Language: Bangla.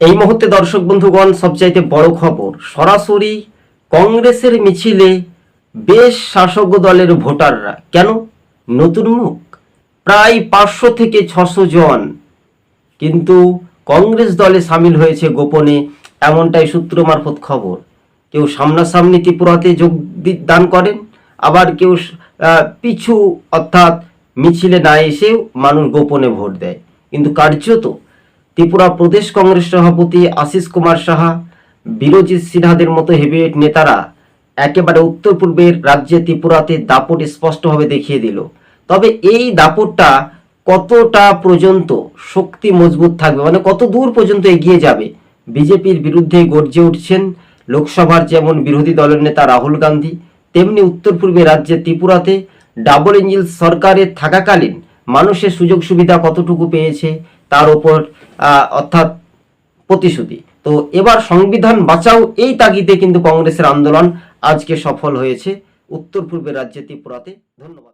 এই মুহূর্তে দর্শক বন্ধুগণ, সবচাইতে বড় খবর, সরাসরি কংগ্রেসের মিছিলে বেশ শাসক দলের ভোটাররা। কেন? নতুন মুখ। প্রায় পাঁচশো থেকে ছশো জন কিন্তু কংগ্রেস দলে সামিল হয়েছে গোপনে, এমনটাই সূত্র মারফত খবর। কেউ সামনাসামনি ত্রিপুরাতে যোগ দান করেন, আবার কেউ পিছু অর্থাৎ মিছিলে না এসেও মানুষ গোপনে ভোট দেয়। কিন্তু কার্যত ত্রিপুরা প্রদেশ কংগ্রেস সভাপতি আশিস কুমার সাহা বিরোজিৎ সিনহাদের মতো হেভিওয়েট নেতারা একেবারে উত্তর পূর্বের রাজ্যে ত্রিপুরাতে দাপট স্পষ্টভাবে দেখিয়ে দিল। তবে এই দাপটটা কতটা পর্যন্ত শক্তি মজবুত থাকবে মানে কত দূর পর্যন্ত এগিয়ে যাবে, বিজেপির বিরুদ্ধে গর্জে উঠছেন লোকসভার যেমন বিরোধী দলের নেতা রাহুল গান্ধী, তেমনি উত্তর পূর্বে রাজ্যে ত্রিপুরাতে ডাবল ইঞ্জিন সরকারের থাকাকালীন মানুষের সুযোগ সুবিধা কতটুকু পেয়েছে তার উপর অর্থাৎ প্রতিশ্রুতি। তো এবার সংবিধান বাঁচাও, এই তাগিদে কিন্তু কংগ্রেসের আন্দোলন আজকে সফল হয়েছে। উত্তর পূর্বের রাজ্যে ত্রিপুরাতে। ধন্যবাদ।